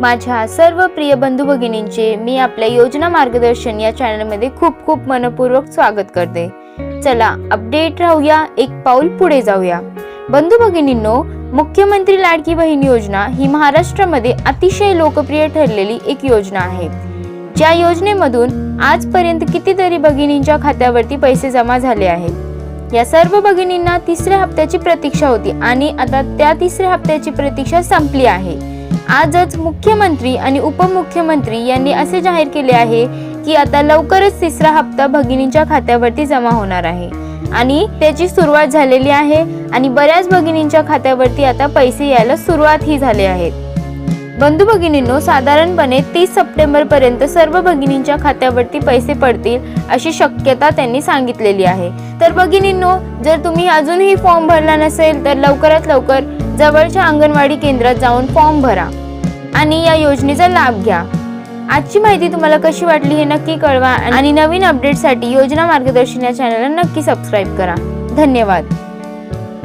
माझ्या सर्व प्रिय बंधू भगिनींचे मी आपल्या योजना मार्गदर्शन या चॅनलमध्ये खूप खूप मनपूर्वक स्वागत करते. चला अपडेट राहूया एक पाऊल पुढे जाऊया. बंधू भगिनींनो मुख्यमंत्री लाडकी बहीण योजना ही महाराष्ट्रामध्ये अतिशय लोकप्रिय ठरलेली एक योजना आहे. ज्या योजनेमधून आजपर्यंत कितीतरी भगिनींच्या खात्यावरती पैसे जमा झाले आहेत. या सर्व भगिनींना तिसऱ्या हप्त्याची प्रतीक्षा होती आणि आता त्या तिसऱ्या हप्त्याची प्रतीक्षा संपली आहे. आजच मुख्यमंत्री आणि उपमुख्यमंत्री यांनी असे जाहीर केले आहे की आता लवकरच तिसरा हप्ता भगिनींच्या खात्यावरती जमा होणार आहे. आणि त्याची सुरुवात झालेली आहे आणि बऱ्याच भगिनींच्या खात्यावरती आता पैसे यायला सुरुवात ही झाली आहेत बंधू भगिनींनो साधारणपणे तीस सप्टेंबर पर्यंत सर्व भगिनींच्या खात्यावरती पैसे पडतील अशी शक्यता त्यांनी सांगितलेली आहे. तर भगिनींनो जर तुम्ही अजूनही फॉर्म भरला नसेल तर लवकरात लवकर जवळच्या अंगणवाडी केंद्रात जाऊन फॉर्म भरा आणि या योजनेचा लाभ घ्या. आजची माहिती तुम्हाला कशी वाटली हे नक्की कळवा आणि नवीन अपडेटसाठी योजना मार्गदर्शन या चॅनलला नक्की सबस्क्राईब करा. धन्यवाद.